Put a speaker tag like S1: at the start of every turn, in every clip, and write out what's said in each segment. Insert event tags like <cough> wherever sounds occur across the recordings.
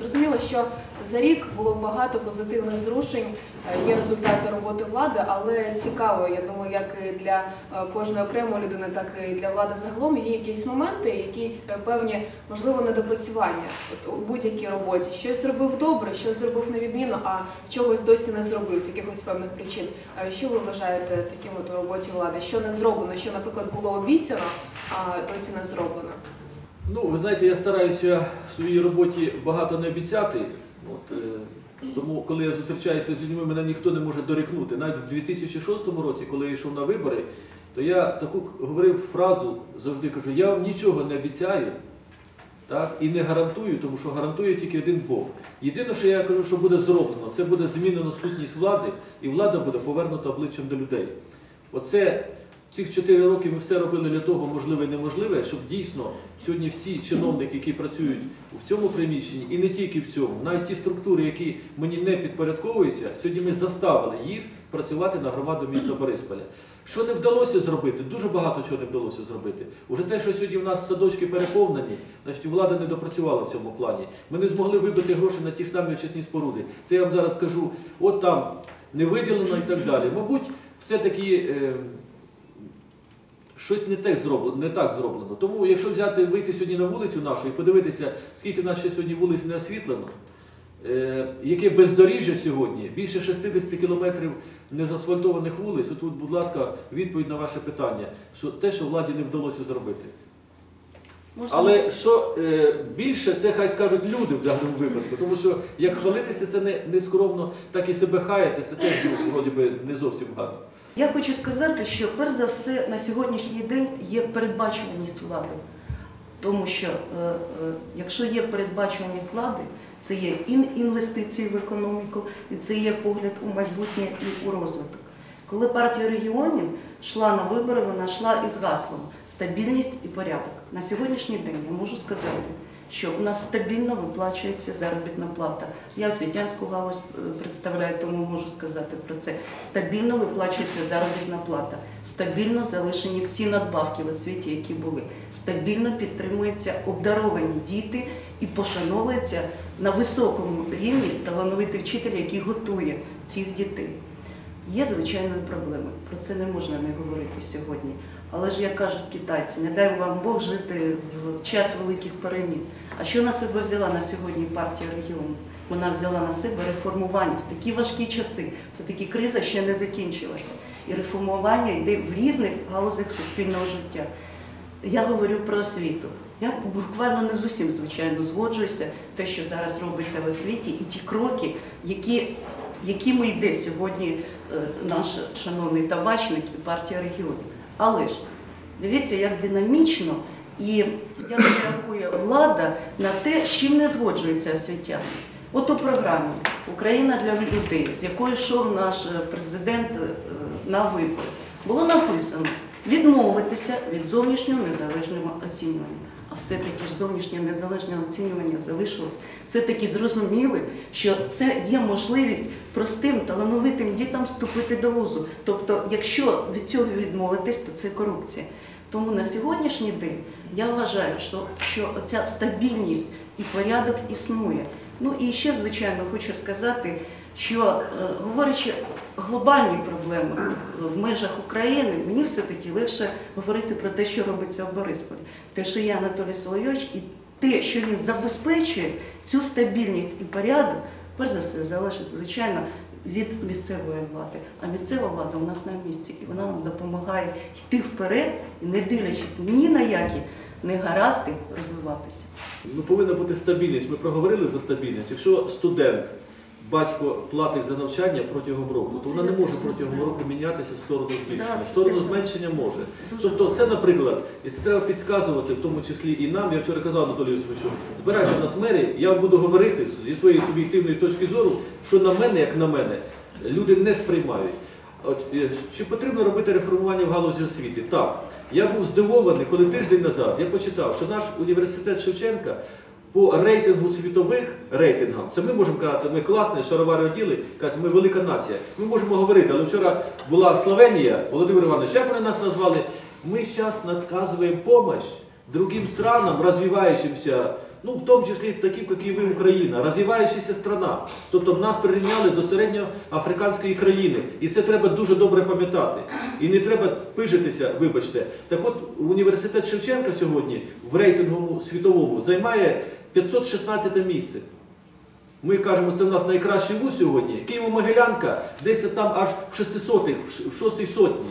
S1: Зрозуміло, що за рік було багато позитивних зрушень, е, є результати роботи влади, але цікаво, я думаю, як і для е, кожної окремої людини, так і для влади загалом є якісь моменти, якісь е, певні, можливо, недопрацювання у будь-якій роботі. Щось зробив добре, щось зробив невідмінно, а чогось досі не зробив з якихось певних причин. Що ви вважаєте таким от у роботі влади? Що не зроблено, що, наприклад, було обіцяно, а досі не зроблено?
S2: Ну, ви знаєте, я стараюся в своїй роботі багато не обіцяти. От, е, тому, коли я зустрічаюся з людьми, мене ніхто не може дорікнути. Навіть в 2006 році, коли я йшов на вибори, то я таку говорив фразу, завжди кажу, я вам нічого не обіцяю так, і не гарантую, тому що гарантує тільки один Бог. Єдине, що я кажу, що буде зроблено, це буде змінено сутність влади, і влада буде повернута обличчям до людей. Оце Цих чотири роки ми все робили для того, можливе і неможливе, щоб дійсно сьогодні всі чиновники, які працюють в цьому приміщенні, і не тільки в цьому, навіть ті структури, які мені не підпорядковуються, сьогодні ми заставили їх працювати на громаду міста Борисполя. Що не вдалося зробити? Дуже багато чого не вдалося зробити. Уже те, що сьогодні в нас садочки переповнені, значить влада не допрацювала в цьому плані. Ми не змогли вибити гроші на ті самі очисні споруди. Це я вам зараз скажу, от там не виділено і так далі. Мабуть, все-таки. е, щось не так зроблено, не так зроблено. Тому, якщо взяти, вийти сьогодні на вулицю нашу і подивитися, скільки в нас ще сьогодні вулиць не освітлено, е, яке бездоріжжя сьогодні, більше 60 кілометрів незасфальтованих вулиць, тут, будь ласка, відповідь на ваше питання, що те, що владі не вдалося зробити.
S3: Можна?
S2: Але що е, більше, це хай скажуть люди в даному випадку, тому що як хвалитися це не, не скромно, так і себе хаяти, це теж вроді би не зовсім гарно.
S3: Я хочу сказати, що перш за все на сьогоднішній день є передбачуваність влади. Тому що е, е, якщо є передбачуваність влади, це є інвестиції в економіку, і це є погляд у майбутнє і у розвиток. Коли партія регіонів йшла на вибори, вона йшла із гаслом стабільність і порядок. На сьогоднішній день я можу сказати, що в нас стабільно виплачується заробітна плата. Я освітянську галузь е, представляю, тому можу сказати про це. Стабільно виплачується заробітна плата, стабільно залишені всі надбавки в освіті, які були. Стабільно підтримуються обдаровані діти і пошановується на високому рівні талановитий вчитель, який готує цих дітей. Є звичайною проблеми, про це не можна не говорити сьогодні. Але ж, як кажуть китайці, не дай вам Бог жити в час великих перемін. А що на себе взяла на сьогодні партія регіону? Вона взяла на себе реформування в такі важкі часи. Це таки криза ще не закінчилася. І реформування йде в різних галузях суспільного життя. Я говорю про освіту. Я буквально не з усім, звичайно, згоджуюся, те, що зараз робиться в освіті, і ті кроки, які, якими йде сьогодні е, наш шановний табачник і партія регіонів. Але ж дивіться, як динамічно і як реагує влада на те, з чим не згоджується освітяни. От у програмі Україна для людей, з якою йшов наш е, президент е, на вибори, було написано відмовитися від зовнішнього незалежного оцінювання. А все-таки ж зовнішнє незалежне оцінювання залишилось. Все-таки зрозуміли, що це є можливість простим талановитим дітям вступити до вузу. Тобто, якщо від цього відмовитись, то це корупція. Тому на сьогоднішній день я вважаю, що, що ця стабільність і порядок існує. Ну і ще, звичайно, хочу сказати, що е, говорячи глобальні проблеми в межах України, мені все-таки легше говорити про те, що робиться в Борисполі. Те, що є Анатолій Соловйович, і те, що він забезпечує цю стабільність і порядок, перш за все, залежить, звичайно, від місцевої влади. А місцева влада у нас на місці, і вона нам допомагає йти вперед, не дивлячись ні на які негаразди розвиватися.
S2: Ну, повинна бути стабільність. Ми проговорили за стабільність. Якщо студент, батько платить за навчання протягом року, то вона не може протягом року мінятися в сторону збільшення. В сторону зменшення може. Тобто, це, наприклад, якщо треба підказувати, в тому числі і нам, я вчора казав Анатолію Йосифовичу, збирайте нас мері, я вам буду говорити зі своєї суб'єктивної точки зору, що на мене, як на мене, люди не сприймають. От, е, чи потрібно робити реформування в галузі освіти? Так. Я був здивований, коли тиждень назад я почитав, що наш університет Шевченка по рейтингу світових рейтингам, це ми можемо казати, ми класні, шаровари оділи, казати, ми велика нація. Ми можемо говорити, але вчора була Словенія, Володимир Іванович, як вони нас назвали? Ми зараз надказуємо допомогу другим странам, розвиваючимся ну в тому числі такі, як і ви, Україна, розвиваючася страна. Тобто нас прирівняли до середньоафриканської країни. І це треба дуже добре пам'ятати. І не треба пижитися, вибачте. Так от університет Шевченка сьогодні в рейтингу світовому займає 516 місце. Ми кажемо, це в нас найкращий вуз сьогодні. Києво-Могилянка десь там аж в 600-х, в 6 сотні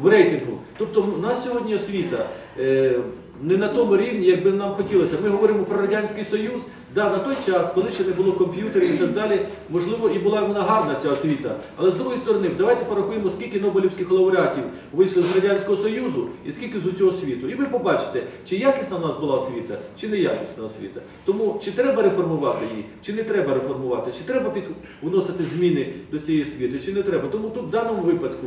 S2: в рейтингу. Тобто у нас сьогодні освіта е, не на тому рівні, як би нам хотілося. Ми говоримо про Радянський Союз. Да, на той час, коли ще не було комп'ютерів і так далі, можливо, і була вона гарна ця освіта. Але з другої сторони, давайте порахуємо, скільки Нобелівських лауреатів вийшли з Радянського Союзу і скільки з усього світу. І ви побачите, чи якісна в нас була освіта, чи не якісна освіта. Тому чи треба реформувати її, чи не треба реформувати, чи треба під... вносити зміни до цієї освіти, чи не треба. Тому тут в даному випадку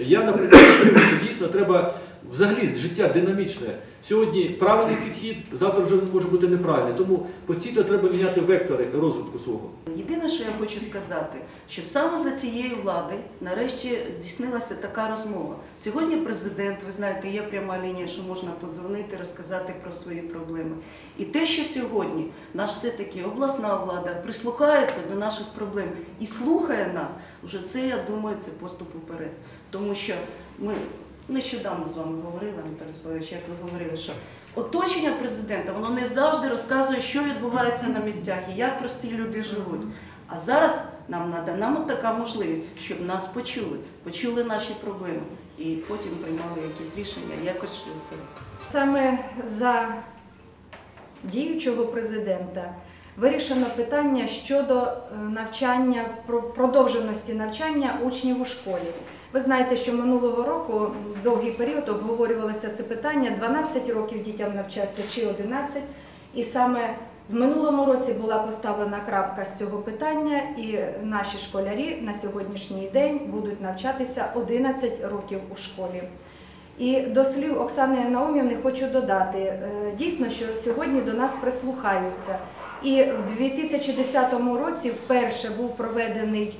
S2: я, наприклад, <coughs> дійсно треба взагалі життя динамічне. Сьогодні правильний підхід, завтра вже може бути неправильний. Тому постійно треба міняти вектори розвитку свого.
S3: Єдине, що я хочу сказати, що саме за цієї влади нарешті здійснилася така розмова. Сьогодні президент, ви знаєте, є пряма лінія, що можна подзвонити, розказати про свої проблеми. І те, що сьогодні наш все-таки обласна влада прислухається до наших проблем і слухає нас, вже це, я думаю, це поступ уперед. Тому що ми нещодавно з вами говорили, Анатолій Славович, як ви говорили, що оточення президента воно не завжди розказує, що відбувається на місцях і як прості люди живуть. А зараз нам надана така можливість, щоб нас почули, почули наші проблеми і потім приймали якісь рішення, якось вперед.
S4: Саме за діючого президента вирішено питання щодо е, навчання, про- продовженості навчання учнів у школі. Ви знаєте, що минулого року довгий період обговорювалося це питання 12 років дітям навчатися чи 11. І саме в минулому році була поставлена крапка з цього питання, і наші школярі на сьогоднішній день будуть навчатися 11 років у школі. І до слів Оксани Наумівни хочу додати, е, дійсно, що сьогодні до нас прислухаються. І в 2010 році вперше був проведений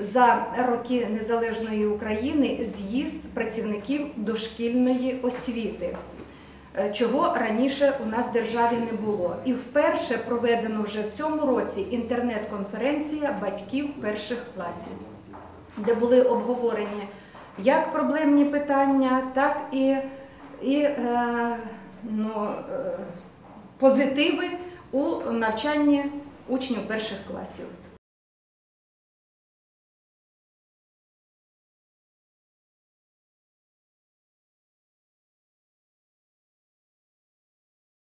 S4: за роки незалежної України з'їзд працівників дошкільної освіти, е, чого раніше у нас в державі не було. І вперше проведено вже в цьому році інтернет-конференція батьків перших класів, де були обговорені як проблемні питання, так і, і е, ну, е, позитиви у навчанні учнів перших класів.